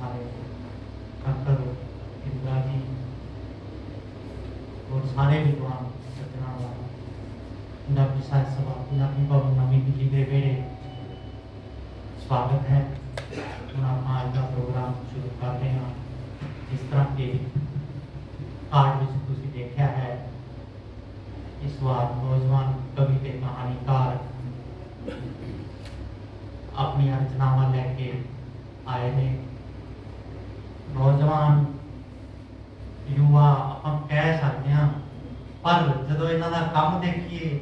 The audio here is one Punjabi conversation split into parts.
ਸਾਰੇ ਡਾਕਟਰ ਇੰਦਰਾ ਜੀ ਔਰ ਸਾਰੇ ਵਿਦਵਾਨ ਸੱਜਣਾਂ ਦਾ ਪੰਜਾਬੀ ਸਾਹਿਤ ਸਭਾ ਪੰਜਾਬੀ ਭਵਨ ਨਵੀਂ ਦਿੱਲੀ ਦੇ ਵਿਹੜੇ ਸਵਾਗਤ ਹੈ ਹੁਣ ਆਪਾਂ ਅੱਜ ਦਾ ਪ੍ਰੋਗਰਾਮ ਸ਼ੁਰੂ ਕਰਦੇ ਹਾਂ ਜਿਸ ਤਰ੍ਹਾਂ ਕਿ ਕਾਰਡ ਵਿੱਚ ਤੁਸੀਂ ਦੇਖਿਆ ਹੈ ਇਸ ਵਾਰ ਨੌਜਵਾਨ ਕਵੀ ਤੇ ਕਹਾਣੀਕਾਰ ਆਪਣੀਆਂ ਰਚਨਾਵਾਂ ਲੈ ਕੇ ਆਏ ਨੇ ਨੌਜਵਾਨ ਯੁਵਾ ਆਪਾਂ ਕਹਿ ਸਕਦੇ ਹਾਂ, ਪਰ ਜਦੋਂ ਇਹਨਾਂ ਦਾ ਕੰਮ ਦੇਖੀਏ,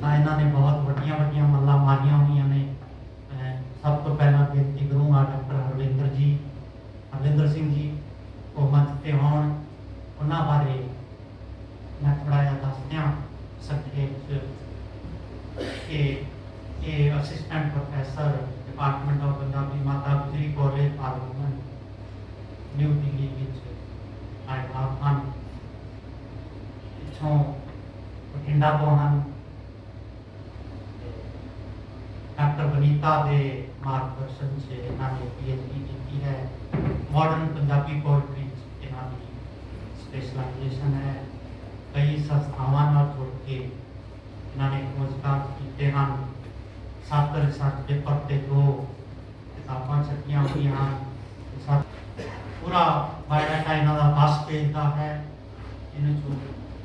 ਤਾਂ ਇਹਨਾਂ ਨੇ ਬਹੁਤ ਵੱਡੀਆਂ ਵੱਡੀਆਂ ਮੱਲਾਂ ਮਾਰੀਆਂ ਹੋਈਆਂ ਨੇ। ਸਭ ਤੋਂ ਪਹਿਲਾਂ ਬੇਨਤੀ ਕਰੂੰਗਾ ਡਾਕਟਰ ਹਰਵਿੰਦਰ ਜੀ, ਹਰਵਿੰਦਰ ਸਿੰਘ ਜੀ, ਉਹ ਮੰਚ ਤੇ ਹੋਣ। ਉਹਨਾਂ ਬਾਰੇ ਮੈਂ ਥੋੜਾ ਜਿਹਾ ਦੱਸਦਿਆਂ ਸੰਖੇਪ ਚ ਕਿ ਇਹ assistant professor department of Punjabi Mata Gujri college parliament new Delhi ਵਿੱਚ ਆਏ ਆਪ ਹਨ ਪਿੱਛੋਂ ਬਠਿੰਡਾ ਤੋਂ ਹਨ ਡਾਕਟਰ ਬਨੀਤਾ ਦੇ ਮਾਰਗਦਰਸ਼ਨ 'ਚ ਇਹਨਾਂ ਨੇ ਪੀਐਚਡੀ ਕੀਤੀ ਹੈ। ਮਾਡਰਨ ਪੰਜਾਬੀ ਪੋਇਟਰੀ 'ਚ ਇਹਨਾਂ ਦੀ ਸਪੈਸ਼ਲਾਈਜੇਸ਼ਨ ਹੈ। ਕਈ ਸੰਸਥਾਵਾਂ ਨਾਲ ਜੁੜ ਕੇ ਇਹਨਾਂ ਨੇ ਖੋਜਕਾਰ ਕੀਤੇ ਹਨ। ਸੱਤ ਰਿਸਰਚ ਪੇਪਰ ਤੇ ਦੋ ਕਿਤਾਬਾਂ ਛਪੀਆਂ ਹੋਈਆਂ ਹਨ। ਪੂਰਾ ਬਾਇਓਡਾਟਾ ਇਹਨਾਂ ਦਾ 10 ਪੇਜ ਦਾ ਹੈ। ਇਹਨੂੰ ਚੋਂ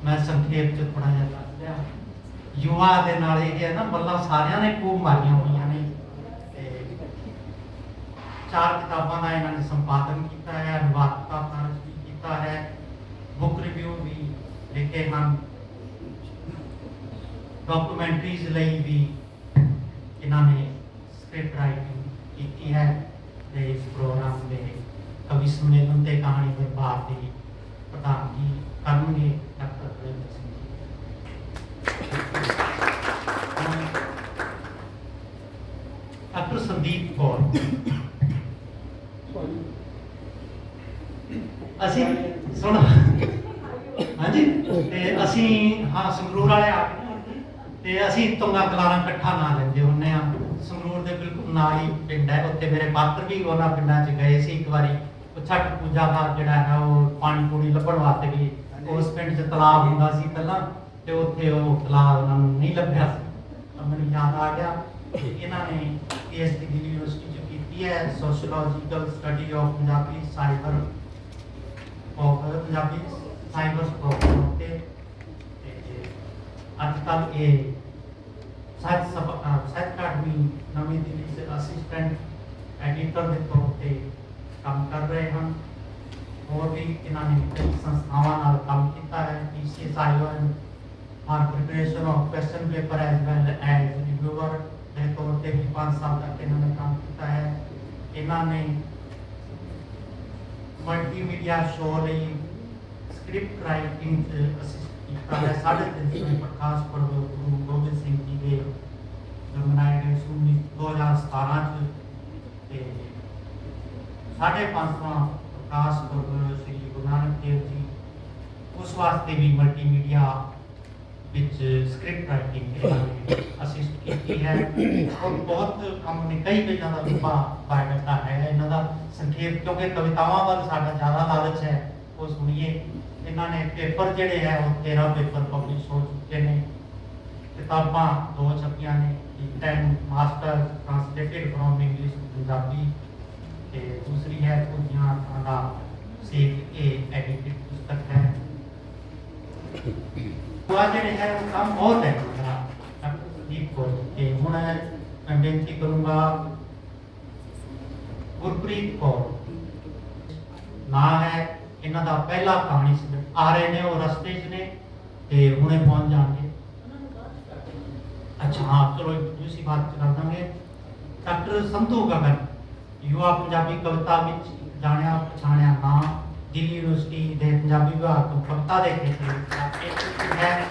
ਮੈਂ ਸੰਖੇਪ ਚ ਥੋੜਾ ਜਿਹਾ ਦੱਸ ਦਿਆਂ ਯੁਵਾ ਦੇ ਨਾਲ ਇਹ ਹੈ ਨਾ ਬੱਲਾ ਸਾਰਿਆਂ ਨੇ ਖੂਬ ਮਾਰੀਆਂ ਹੋਈਆਂ ਨੇ। ਤੇ ਚਾਰ ਕਿਤਾਬਾਂ ਦਾ ਇਹਨਾਂ ਨੇ ਸੰਪਾਦਨ ਕੀਤਾ ਹੈ, ਅਨੁਵਾਦ ਦਾ ਕਾਰਜ ਵੀ ਕੀਤਾ ਹੈ। ਬੁੱਕ ਰਿਵਿਊ ਵੀ ਲਿਖੇ ਹਨ। ਡਾਕੂਮੈਂਟਰੀਜ਼ ਲਈ ਵੀ ਇਹਨਾਂ ਨੇ ਸਕ੍ਰਿਪਟ ਰਾਈਟਿੰਗ ਕੀਤੀ ਹੈ। ਤੇ ਇਸ ਪ੍ਰੋਗਰਾਮ ਦੇ ਕਵੀ ਸੰਮੇਲਨ ਤੇ ਕਹਾਣੀ ਦਰਬਾਰ ਦੀ ਪ੍ਰਧਾਨਗੀ ਕਰਨਗੇ ਡਾਕਟਰ ਰਵਿੰਦਰ ਸਿੰਘ ਜੀ। ਡਾਕਟਰ ਸੰਦੀਪ ਕੌਰ। ਅਸੀਂ ਸੁਣ ਹਾਂਜੀ? ਤੇ ਅਸੀਂ ਹਾਂ ਸੰਗਰੂਰ ਵਾਲੇ ਆ ਤੇ ਅਸੀਂ ਤੁੰਗਾ ਕਲਾਰਾਂ ਇਕੱਠਾ ਨਾ ਲੈਂਦੇ ਹੁੰਨੇ ਆ ਸੰਗਰੂਰ ਦੇ ਬਿਲਕੁਲ ਨਾਲ ਹੀ ਪਿੰਡ ਹੈ। ਉੱਥੇ ਮੇਰੇ ਪਾਤਰ ਵੀ ਉਹਨਾਂ ਪਿੰਡਾਂ 'ਚ ਗਏ ਸੀ ਇੱਕ ਵਾਰੀ। ਛੱਠ ਪੂਜਾ ਦਾ ਜਿਹੜਾ ਹੈ ਉਹ ਪਾਣੀ ਪੂਣੀ ਲੱਭਣ ਵਾਸਤੇ ਵੀ ਉਸ ਪਿੰਡ 'ਚ ਤਲਾਬ ਹੁੰਦਾ ਸੀ ਪਹਿਲਾਂ ਤੇ ਉੱਥੇ ਉਹ ਤਲਾਬ ਉਹਨਾਂ ਨੂੰ ਨਹੀਂ ਲੱਭਿਆ ਸੀ। ਮੈਨੂੰ ਯਾਦ ਆ ਗਿਆ ਕਿ ਇਹਨਾਂ ਨੇ ਪੀਐਚਡੀ ਦਿੱਲੀ ਯੂਨੀਵਰਸਿਟੀ 'ਚ ਕੀਤੀ ਹੈ sociological study of Punjabi cyber of Punjabi cyber programme ਤੇ ਅੱਜ ਕੱਲ੍ਹ ਇਹ ਸਾਹਿਤ ਸਭਾ ਸਾਹਿਤ ਅਕਾਦਮੀ ਨਵੀਂ ਦਿੱਲੀ ਦੇ ਅਸਿਸਟੈਂਟ ਐਡੀਟਰ ਦੇ ਤੌਰ ਤੇ ਕੰਮ ਕਰ ਰਹੇ ਹਨ ਹੋਰ ਵੀ ਇਹਨਾਂ ਨੇ ਕਈ ਸੰਸਥਾਵਾਂ ਨਾਲ ਕੰਮ ਕੀਤਾ ਹੈ ਪੀਸੀਐਸਆਈਓਐਨ on preparation of question paper as well as reviewer ਦੇ ਤੌਰ ਤੇ ਵੀ 5 ਸਾਲ ਤੱਕ ਇਹਨਾਂ ਨੇ ਕੰਮ ਕੀਤਾ ਹੈ ਇਹਨਾਂ ਨੇ ਮਲਟੀਮੀਡੀਆ ਸ਼ੋਅ ਲਈ ਸਕ੍ਰਿਪਟ ਰਾਈਟਿੰਗ ਚ ਅਸਿਸਟ ਕੀਤਾ ਹੈ। ਸਾਡੇ ਤਿੰਨ ਸੌ ਪ੍ਰਕਾਸ਼ ਪਰਵ ਗੁਰੂ ਗੋਬਿੰਦ ਸਿੰਘ ਜੀ ਦੇ ਜੋ ਮਨਾਏ ਗਏ ਸਨ 2017 ਚ ਤੇ ਸਾਡੇ 500ਵਾਂ ਪ੍ਰਕਾਸ਼ ਪੁਰਬ ਸ੍ਰੀ ਗੁਰੂ ਨਾਨਕ ਦੇਵ ਜੀ, ਉਸ ਵਾਸਤੇ ਵੀ ਮਲਟੀਮੀਡੀਆ ਵਿੱਚ ਸਕ੍ਰਿਪਟ ਰਾਈਟਿੰਗ ਅਸਿਸਟ ਕੀਤੀ ਹੈ। ਔਰ ਬਹੁਤ ਕੰਮ ਨੇ, ਕਈ ਕਈ ਦਾ ਲੰਬਾ ਬਾਇਓਡਾਟਾ ਹੈ। ਇਹਨਾਂ ਦਾ ਸੰਖੇਪ, ਕਿਉਂਕਿ ਕਵਿਤਾਵਾਂ ਵੱਲ ਸਾਡਾ ਜ਼ਿਆਦਾ ਲਾਲਚ ਹੈ, ਉਹ ਸੁਣੀਏ। ਇਹਨਾਂ ਨੇ ਪੇਪਰ ਜਿਹੜੇ ਹੈ, ਉਹ 13 ਪੇਪਰ ਪਬਲਿਸ਼ ਹੋ ਚੁੱਕੇ ਨੇ। ਕਿਤਾਬਾਂ ਦੋ ਛਪੀਆਂ ਨੇ, ਇੱਕ ਹੈ master translated from English to Punjabi. ਤੇ ਦੂਸਰੀ ਹੈ ਕੁੜੀਆਂ ਦਾ ਸੇਕ ਇਹ ਐਡੀਟਡ ਪੁਸਤਕ ਹੈ। ਉਹ ਜਿਹੜੇ ਹੈ ਉਹ ਕੰਮ ਬਹੁਤ ਹੈ। ਸੰਦੀਪ ਕੌਰ ਤੇ ਹੁਣ ਮੈਂ ਬੇਨਤੀ ਕਰੂੰਗਾ ਗੁਰਪ੍ਰੀਤ ਕੌਰ। ਨਾਂ ਹੈ ਇਹਨਾਂ ਦਾ ਪਹਿਲਾ ਕਹਾਣੀ ਸੀ ਆ ਰਹੇ ਨੇ ਉਹ ਰਸਤੇ 'ਚ ਨੇ ਤੇ ਹੁਣੇ ਪਹੁੰਚ ਜਾਣਗੇ। ਅੱਛਾ ਹਾਂ ਚਲੋ ਦੂਸਰੀ ਬਾਤ ਕਰ ਦਾਂਗੇ। ਡਾਕਟਰ ਸੰਤੂ ਗਗਨ। ਯੁਵਾ ਪੰਜਾਬੀ ਕਵਿਤਾ ਵਿੱਚ ਜਾਣਿਆ, ਪਛਾਣਿਆ ਨਾਂ ਦਿੱਲੀ ਯੂਨੀਵਰਸਿਟੀ ਦੇ ਪੰਜਾਬੀ ਵਿਭਾਗ ਤੋਂ ਕਵਿਤਾ ਦੇ ਖੇਤਰ ਵਿੱਚ ਹੈ।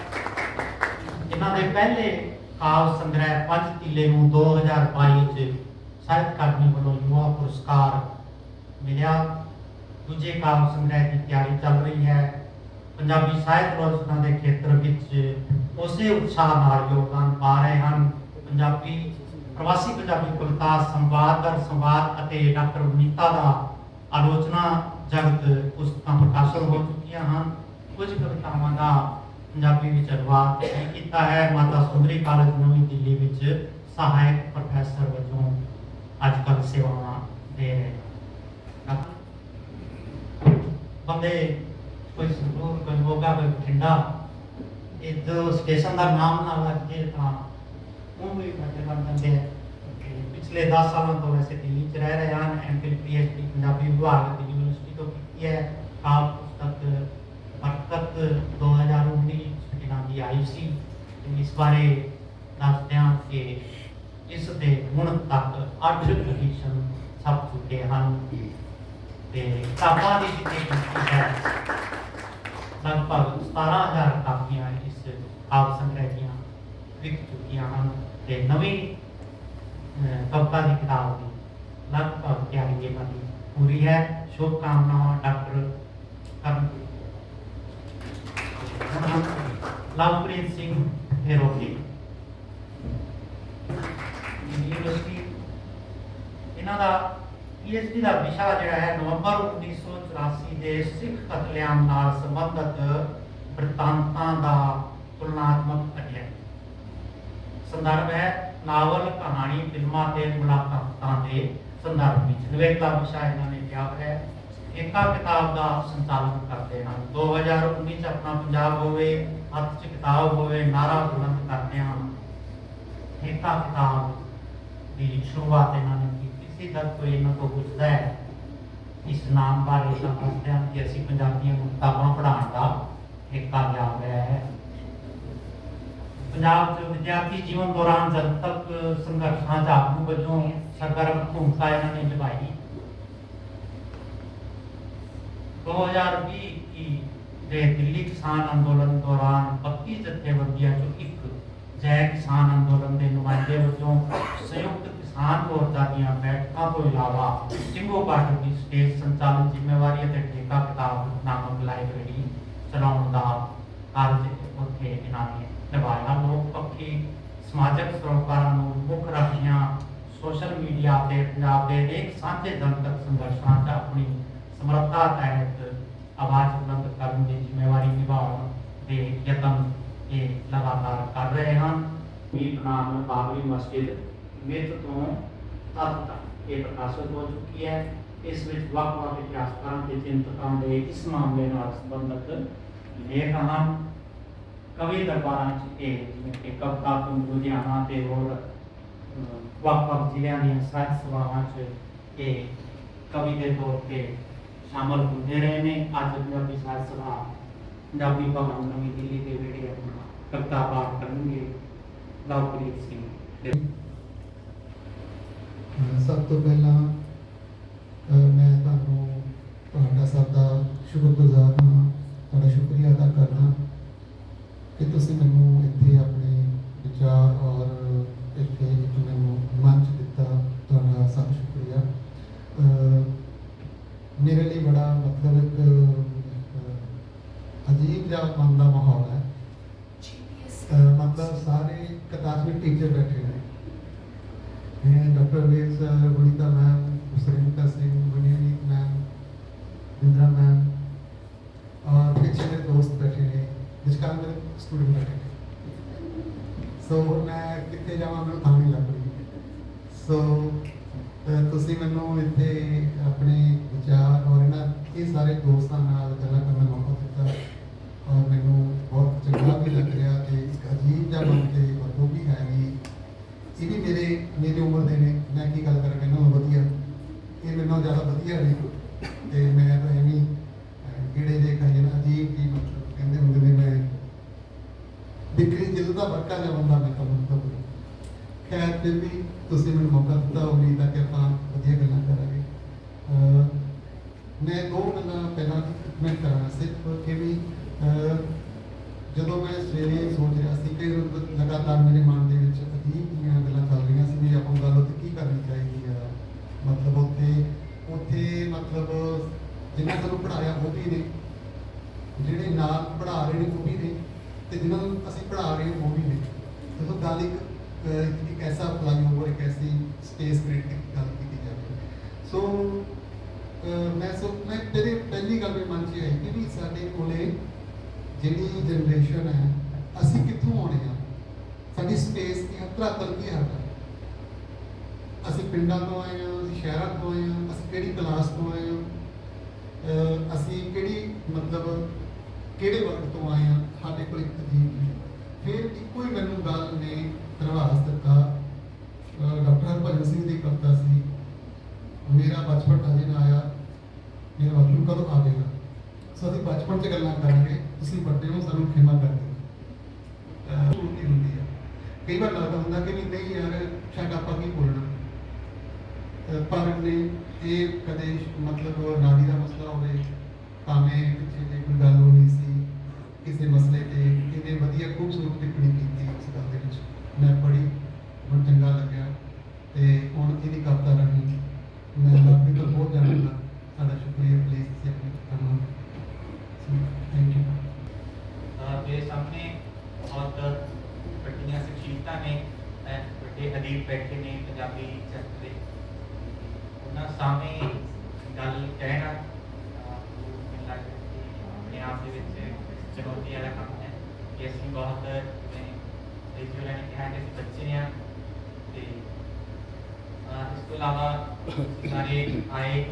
ਇਹਨਾਂ ਦੇ ਪਹਿਲੇ ਕਾਵ ਸੰਗ੍ਰਹਿ ਪੰਜ ਤੀਲੇ ਨੂੰ 2022 ਚ ਸਾਹਿਤ ਅਕਾਦਮੀ ਵੱਲੋਂ ਯੁਵਾ ਪੁਰਸਕਾਰ ਮਿਲਿਆ। ਦੂਜੇ ਕਾਵ ਸੰਗ੍ਰਹਿ ਦੀ ਤਿਆਰੀ ਚੱਲ ਰਹੀ ਹੈ। ਪੰਜਾਬੀ ਸਾਹਿਤ ਰਚਨਾ ਦੇ ਖੇਤਰ ਵਿੱਚ ਉਸੇ ਉਤਸ਼ਾਹ ਨਾਲ ਯੋਗਦਾਨ ਪਾ ਰਹੇ ਹਨ। ਪੰਜਾਬੀ ਪ੍ਰਵਾਸੀ ਪੰਜਾਬੀ ਕਵਿਤਾ, ਸੰਵਾਦ ਦਰ ਸੰਵਾਦ ਅਤੇ ਡਾਕਟਰ ਵਨੀਤਾ ਦਾ ਆਲੋਚਨਾ ਜਗਤ ਪੁਸਤਕਾਂ ਪ੍ਰਕਾਸ਼ਿਤ ਹੋ ਚੁੱਕੀਆਂ ਹਨ। ਕੁਝ ਕਵਿਤਾਵਾਂ ਦਾ ਪੰਜਾਬੀ ਵਿੱਚ ਅਨੁਵਾਦ ਕੀਤਾ ਹੈ। ਮਾਤਾ ਸੁੰਦਰੀ ਕਾਲਜ ਨਵੀਂ ਦਿੱਲੀ ਵਿੱਚ ਸਹਾਇਕ ਪ੍ਰੋਫੈਸਰ ਵਜੋਂ ਅੱਜ ਕੱਲ੍ਹ ਸੇਵਾਵਾਂ ਦੇ ਰਹੇ ਬੰਦੇ ਕੋਈ ਸੰਗਰੂਰ, ਕੋਈ ਮੋਗਾ, ਕੋਈ ਬਠਿੰਡਾ ਇਹ ਜੋ ਸਟੇਸ਼ਨ ਦਾ ਨਾਮ ਨਾਲ ਲੱਗੇ ਤਾਂ ਉਹ ਵੀ ਵੱਡੇ ਬਣ ਜਾਂਦੇ ਆ। ਤੇ ਪਿਛਲੇ 10 ਸਾਲਾਂ ਤੋਂ ਵੈਸੇ ਦਿੱਲੀ 'ਚ ਰਹਿ ਰਹੇ ਹਨ ਐਮਫਿਲ ਪੀਐਚਡੀ ਪੰਜਾਬੀ ਵਿਭਾਗ ਦੀ ਯੂਨੀਵਰਸਿਟੀ ਤੋਂ ਕੀਤੀ ਹੈ। ਕਾਲ ਪੁਸਤਕ ਬਰਕਤ 2019 ਸਟੇਨਾਂ ਦੀ ਆਈ ਸੀ। ਤੇ ਇਸ ਬਾਰੇ ਦੱਸਦੇ ਹਾਂ ਕਿ ਇਸ ਦੇ ਹੁਣ ਤੱਕ 8 ਐਡੀਸ਼ਨ ਛਪ ਚੁੱਕੇ ਹਨ। ਤੇ ਕਿਤਾਬਾਂ ਦੀ ਜਿੰਨੀ ਗਿਣਤੀ ਹੈ, ਲਗਭਗ 17000 ਕਾਪੀਆਂ ਇਸ ਕਾਵਿ ਸੰਗ੍ਰਹਿ ਦੀਆਂ ਵਿਕ ਚੁੱਕੀਆਂ ਹਨ। ਤੇ ਨਵੀਂ ਅਹ, ਕਵਿਤਾ ਦੀ ਕਿਤਾਬ ਦੀ ਲਗਭਗ ਤਿਆਰੀ ਇਹਨਾਂ ਦੀ। ਪੂਰੀ ਹੈ ਸ਼ੁਭ ਕਾਮਨਾਵਾਂ ਡਾਕਟਰ ਕਰਨ ਲਵਪ੍ਰੀਤ ਸਿੰਘ ਫੇਰੋਕੀ ਯੂਨੀਵਰਸਿਟੀ ਇਹਨਾਂ ਦਾ ਪੀਐਚਡੀ ਦਾ ਵਿਸ਼ਾ ਜਿਹੜਾ ਹੈ ਨਵੰਬਰ 1984 ਦੇ ਸਿੱਖ ਕਤਲੇਆਮ ਨਾਲ ਸੰਬੰਧਿਤ ਬ੍ਰਿਤਾਂਤਾਂ ਦਾ ਤੁਲਨਾਤਮਕ ਅਧਿਐਨ। ਸੰਦਰਭ ਹੈ ਨਾਵਲ, ਕਹਾਣੀ, ਫਿਲਮਾਂ ਤੇ ਮੁਲਾਕਾਤਾਂ ਦੇ ਸੰਦਰਭ ਵਿੱਚ। ਨਿਵੇਕਲਾ ਵਿਸ਼ਾ ਇਹਨਾਂ ਨੇ ਲਿਆ ਹੈ। ਏਕਾ ਕਿਤਾਬ ਦਾ ਸੰਚਾਲਨ ਕਰਦੇ ਹਨ। 2019 ਚ ਆਪਣਾ ਪੰਜਾਬ ਹੋਵੇ, ਹੱਥ ਚ ਕਿਤਾਬ ਹੋਵੇ, ਨਾਰਾ ਬੁਲੰਦ ਕਰਦੇ ਹਨ। ਏਕਾ ਕਿਤਾਬ ਦੀ ਸ਼ੁਰੂਆਤ ਇਹਨਾਂ ਨੇ ਕੀਤੀ ਸੀ, ਜਦ ਕੋਈ ਇਹਨਾਂ ਤੋਂ ਪੁੱਛਦਾ ਹੈ ਇਸ ਨਾਮ ਬਾਰੇ ਤਾਂ ਦੱਸਦੇ ਹਨ ਕਿ ਅਸੀਂ ਪੰਜਾਬੀਆਂ ਨੂੰ ਕਿਤਾਬਾਂ ਪੜ੍ਹਾਉਣ ਦਾ ਏਕਾ ਲਿਆ ਹੋਇਆ ਹੈ। ਪੰਜਾਬ ਦੇ ਵਿਦਿਆਰਥੀ ਜੀਵਨ ਦੌਰਾਨ ਜਨਤਕ ਸੰਘਰਸ਼ਾਂ ਦਾ ਆਗੂ ਵਜੋਂ ਸਰਗਰਮ ਭੂਮਿਕਾ ਇਹਨਾਂ ਨੇ ਨਿਭਾਈ। 2020 ਕੀ ਦੇ ਦਿੱਲੀ ਕਿਸਾਨ ਅੰਦੋਲਨ ਦੌਰਾਨ 32 ਜਥੇਬੰਦੀਆਂ ਚੋਂ ਇੱਕ ਜੈ ਕਿਸਾਨ ਅੰਦੋਲਨ ਦੇ ਨੁਮਾਇੰਦੇ ਵਜੋਂ ਸੰਯੁਕਤ ਕਿਸਾਨ ਮੋਰਚਾ ਦੀਆਂ ਬੈਠਕਾਂ ਤੋਂ ਇਲਾਵਾ ਸਿੰਘੋ ਬਾਰਡਰ ਦੀ ਸਟੇਜ ਸੰਚਾਲਨ ਜ਼ਿੰਮੇਵਾਰੀ ਅਤੇ ਠੇਕਾ ਕਿਤਾਬ ਨਾਮਕ ਲਾਇਬ੍ਰੇਰੀ ਚਲਾਉਣ ਦਾ ਕਾਰਜ ਉੱਥੇ ਇਹਨਾਂ ਨੇ ਨਿਭਾਇਆ ਲੋਕ ਪੱਖੀ, ਸਮਾਜਿਕ ਸਰੋਕਾਰਾਂ ਨੂੰ ਮੁੱਖ ਰੱਖੀਆਂ, ਸੋਸ਼ਲ ਮੀਡੀਆ ਤੇ ਪੰਜਾਬ ਦੇ ਅਨੇਕ ਸਾਂਝੇ ਜਨਤਕ ਸੰਘਰਸ਼ਾਂ 'ਚ ਆਪਣੀ ਸਮਰੱਥਾ ਤਹਿਤ ਆਵਾਜ਼ ਬੁਲੰਦ ਕਰਨ ਦੀ ਜ਼ਿੰਮੇਵਾਰੀ ਨਿਭਾਉਣ ਦੇ ਯਤਨ ਇਹ ਲਗਾਤਾਰ ਕਰ ਰਹੇ ਹਨ। ਵੀ ਨਾਮ ਬਾਬਰੀ ਮਸਜਿਦ ਮਿੱਥ ਤੋਂ ਤੱਤ ਤੱਕ ਇਹ ਪ੍ਰਕਾਸ਼ਿਤ ਹੋ ਚੁੱਕੀ ਹੈ। ਇਸ ਵਿੱਚ ਵੱਖ-ਵੱਖ ਇਤਿਹਾਸਕਾਰਾਂ ਤੇ ਚਿੰਤਕਾਂ ਦੇ ਇਸ ਮਾਮਲੇ ਨਾਲ ਸੰਬੰਧਿਤ ਲੇਖ ਹਨ। ਕਵੀ ਦਰਬਾਰਾਂ 'ਚ ਇਹ, ਜਿਵੇਂ ਕਿ ਕਵਿਤਾ ਤੋਂ ਲੁਧਿਆਣਾ ਤੇ ਹੋਰ ਵੱਖ-ਵੱਖ ਜ਼ਿਲ੍ਹਿਆਂ ਦੀਆਂ ਸਾਹਿਤ ਸਭਾਵਾਂ 'ਚ ਇਹ ਕਵੀ ਦੇ ਤੌਰ ਤੇ ਸ਼ਾਮਲ ਹੁੰਦੇ ਰਹੇ ਨੇ। ਅੱਜ ਪੰਜਾਬੀ ਸਾਹਿਤ ਸਭਾ ਪੰਜਾਬੀ ਭਵਨ ਨਵੀਂ ਦਿੱਲੀ ਦੇ ਵਿਹੜੇ ਆਪਣਾ ਕਵਿਤਾ ਪਾਠ ਕਰਨਗੇ। ਲਵਪ੍ਰੀਤ ਸਿੰਘ ਸਭ ਤੋਂ ਪਹਿਲਾਂ ਮੈਂ ਤੁਹਾਨੂੰ ਤੁਹਾਡਾ ਸਭ ਦਾ ਸ਼ੁਕਰਗੁਜ਼ਾਰ ਹਾਂ। ਤੁਹਾਡਾ ਸ਼ੁਕਰੀਆ ਅਦਾ ਕਰਦਾ ਕਿ ਤੁਸੀਂ ਮੈਨੂੰ ਇੱਥੇ ਆਪਣੇ ਵਿਚਾਰ ਔਰ ਇੱਥੇ ਇੱਕ ਮੈਨੂੰ ਮੰਚ ਦਿੱਤਾ। ਤੁਹਾਡਾ ਸਭ ਸ਼ੁਕਰੀਆ। ਮੇਰੇ ਲਈ ਬੜਾ ਮਤਲਬ ਇੱਕ ਅਜੀਬ ਜਿਹਾ ਮਨ ਦਾ ਮਾਹੌਲ ਹੈ। ਮਤਲਬ ਸਾਰੇ ਕਲਾਸਮੇਟ ਟੀਚਰ ਬੈਠੇ ਨੇ। and Dr. Waves, uh, Gunita ਸੋ ਮੈਂ ਕਿੱਥੇ ਜਾਵਾਂ? ਮੈਨੂੰ ਥਾਂ ਨਹੀਂ ਲੱਭ ਰਹੀ ਸੋ ਤੁਸੀਂ ਮੈਨੂੰ ਇੱਥੇ ਮੈਂ ਦੋ ਗੱਲਾਂ ਪਹਿਲਾਂ ਮੈਂ ਕਰਾਂਗਾ। ਸਿਰਫ ਇਹ ਵੀ ਜਦੋਂ ਮੈਂ ਸਵੇਰੇ ਸੋਚ ਰਿਹਾ ਸੀ ਕਿ ਲਗਾਤਾਰ ਮੇਰੇ ਮਨ ਦੇ ਵਿੱਚ ਅਜੀਬ ਜਿਹੀਆਂ ਗੱਲਾਂ ਚੱਲ ਰਹੀਆਂ ਸੀ ਵੀ ਆਪਾਂ ਨੂੰ ਗੱਲ ਉੱਤੇ ਕੀ ਕਰਨੀ ਚਾਹੀਦੀ ਆ? ਮਤਲਬ ਉੱਥੇ ਉੱਥੇ ਮਤਲਬ ਜਿਨ੍ਹਾਂ ਸਾਨੂੰ ਪੜਾਇਆ ਉਹ ਵੀ ਨੇ, ਜਿਹੜੇ ਨਾਲ ਪੜਾ ਰਹੇ ਨੇ ਉਹ ਵੀ ਨੇ, ਤੇ ਜਿਨ੍ਹਾਂ ਨੂੰ ਅਸੀਂ ਪੜਾ ਰਹੇ ਉਹ ਵੀ ਨੇ। ਦੇਖੋ, ਗੱਲ ਇੱਕ ਇੱਕ ਐਸਾ ਫਲਾਈਓਵਰ ਇੱਕ ਐਸੀ ਸਪੇਸ ਕ੍ਰੀਏਟ ਗੱਲ ਕੀਤੀ ਜਾਵੇ। ਸੋ ਮੈਂ ਸੋ ਮੈਂ ਤੇਰੇ ਪਹਿਲੀ ਗੱਲ ਮੇਰੇ ਮਨ 'ਚ ਆਈ ਕਿ ਵੀ ਸਾਡੇ ਕੋਲੇ ਜਿਹੜੀ ਜਨਰੇਸ਼ਨ ਹੈ, ਅਸੀਂ ਕਿੱਥੋਂ ਆਉਣੇ ਆ? ਸਾਡੀ ਸਪੇਸ ਦੀ ਧਰਾਤਲ ਕੀ ਹੱਦ ਹੈ ਅਸੀਂ ਪਿੰਡਾਂ ਤੋਂ ਆਏ ਹਾਂ, ਅਸੀਂ ਸ਼ਹਿਰਾਂ ਤੋਂ ਆਏ ਹਾਂ, ਅਸੀਂ ਕਿਹੜੀ ਕਲਾਸ ਤੋਂ ਆਏ ਹਾਂ? ਅਸੀਂ ਕਿਹੜੀ ਮਤਲਬ ਕਿਹੜੇ ਵਰਗ ਤੋਂ ਆਏ ਹਾਂ? ਸਾਡੇ ਕੋਲ ਇੱਕ ਅਜੀਬ ਫਿਰ ਇੱਕੋ ਹੀ ਮੈਨੂੰ ਗੱਲ ਨੇ ਪ੍ਰਭਾਸ ਦਿੱਤਾ। ਡਾਕਟਰ ਹਰਭਜਨ ਸਿੰਘ ਦੀ ਕਵਿਤਾ ਸੀ, ਮੇਰਾ ਬਚਪਨ ਅਜੇ ਨਾ ਆਇਆ ਮੇਰਾ ਵਕਤ ਕਦੋਂ ਆਵੇਗਾ ਸੋ ਅਸੀਂ ਬਚਪਨ 'ਚ ਗੱਲਾਂ ਕਰਾਂਗੇ। ਤੁਸੀਂ ਵੱਡੇ ਹੋ, ਸਾਨੂੰ ਖਿਮਾ ਕਰ ਦਿਓ। ਹੁੰਦੀ ਹੁੰਦੀ ਆ। ਕਈ ਵਾਰ ਲੱਗਦਾ ਹੁੰਦਾ ਕਿ ਵੀ ਨਹੀਂ ਯਾਰ, ਸ਼ਾਇਦ ਆਪਾਂ ਕੀ ਬੋਲਣਾ ਅਹ, ਪਰ ਨੇ ਇਹ ਕਦੇ ਮਤਲਬ ਨਾਦੀ ਦਾ ਮਸਲਾ ਹੋਵੇ, ਭਾਵੇਂ ਪਿੱਛੇ ਜੇ ਕੋਈ ਗੱਲ ਹੋਈ ਸੀ ਕਿਸੇ ਮਸਲੇ ਤੇ, ਕਿੰਨੇ ਵਧੀਆ ਖੂਬਸੂਰਤ ਟਿੱਪਣੀ ਕੀਤੀ ਉਸ ਗੱਲ ਦੇ ਵਿੱਚ। ਮੈਂ ਪੜ੍ਹੀ ਮੈਨੂੰ ਚੰਗਾ ਲੱਗਿਆ। ਤੇ ਹੁਣ ਇਹਦੀ ਕਵਿਤਾ ਰਾਹੀਂ ਮੈਂ ਬਾਕੀ ਤੋਂ ਬਹੁਤ ਜਾਣਦਾ। ਤੁਹਾਡਾ ਸ਼ੁਕਰੀਆ ਪਲੀਜ਼ ਤੁਸੀਂ ਆਪਣੀ ਧੰਨਵਾਦ ਥੈਂਕ ਯੂ ਮੇਰੇ ਸਾਹਮਣੇ ਬਹੁਤ ਵੱਡੀਆਂ ਸ਼ਖਸੀਅਤਾਂ ਨੇ ਵੱਡੇ ਅਦੀਬ ਬੈਠੇ ਨੇ ਪੰਜਾਬੀ ਚਰਚ ਦੇ। ਉਹਨਾਂ ਸਾਹਮਣੇ ਗੱਲ ਕਹਿਣਾ ਮੈਨੂੰ ਲੱਗਦਾ ਕਿ ਆਪਣੇ ਆਪ ਦੇ ਵਿੱਚ ਚੁਣੌਤੀ ਵਾਲਾ ਕੰਮ ਹੈ ਕਿ ਅਸੀਂ ਬਹੁਤ ਜਿਵੇਂ ਰੇਜੀਓ ਨੇ ਕਿਹਾ ਕਿ ਅਸੀਂ ਬੱਚੇ ਹਾਂ ਤੇ ਇਸ ਤੋਂ ਇਲਾਵਾ ਸਾਰੇ ਆਏ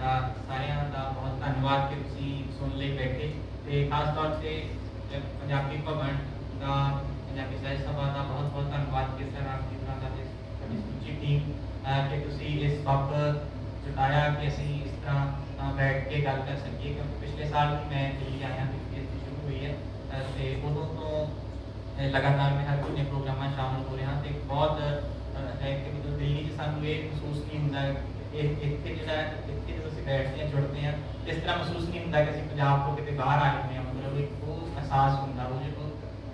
ਸਾਰਿਆਂ ਦਾ ਬਹੁਤ ਧੰਨਵਾਦ ਕਿ ਤੁਸੀਂ ਸੁਣ ਲਈ ਬੈਠੇ ਤੇ ਖਾਸ ਤੌਰ ਤੇ ਜ- ਪੰਜਾਬੀ ਭਵਨ ਦਾ ਪੰਜਾਬੀ ਸਾਹਿਤ ਸਭਾ ਦਾ ਬਹੁਤ ਬਹੁਤ ਧੰਨਵਾਦ ਕਿ ਸਰ ਆਪ ਜੀ ਦਾ ਤੇ ਤੁਹਾਡੀ ਸਮੁੱਚੀ ਟੀਮ ਅਹ, ਕਿ ਤੁਸੀਂ ਇਸ ਵਕਤ ਜੁਟਾਇਆ ਕਿ ਅਸੀਂ ਇਸ ਤਰ੍ਹਾਂ ਅਹ, ਬੈਠ ਕੇ ਗੱਲ ਕਰ ਸਕੀਏ ਕਿਉਂਕਿ ਪਿਛਲੇ ਸਾਲ ਵੀ ਮੈਂ ਦਿੱਲੀ ਆਇਆ ਤੇ ਇਸ ਦੀ ਸ਼ੁਰੂ ਹੋਈ ਹੈ ਅਹ, ਤੇ ਉਦੋਂ ਤੋਂ ਅਹ, ਲਗਾਤਾਰ ਮੈਂ ਹਰ ਕੋਈ ਪ੍ਰੋਗਰਾਮਾਂ 'ਚ ਸ਼ਾਮਲ ਹੋ ਰਿਹਾ ਤੇ ਬਹੁਤ ਅਹ, ਹੈ ਕਿ ਜਦੋਂ ਦਿੱਲੀ 'ਚ ਸਾਨੂੰ ਇਹ ਮਹਿਸੂਸ ਨਹੀਂ ਹੁੰਦਾ ਇਹ ਇੱਥੇ ਜਿਹੜਾ ਇੱਥੇ ਜਦੋਂ ਅਸੀਂ ਬੈਠਦੇ ਹਾਂ ਜੁੜਦੇ ਹਾਂ ਇਸ ਤਰ੍ਹਾਂ ਮਹਿਸੂਸ ਨਹੀਂ ਹੁੰਦਾ ਕਿ ਅਸੀਂ ਪੰਜਾਬ ਤੋਂ ਕਿਤੇ ਬਾਹਰ ਆਏ ਹੋਏ ਹਾਂ ਮਤਲਬ ਇੱਕ ਉਹ ਅਹਿਸਾਸ ਹੁੰਦਾ ਉਹ ਜਿਹੜਾ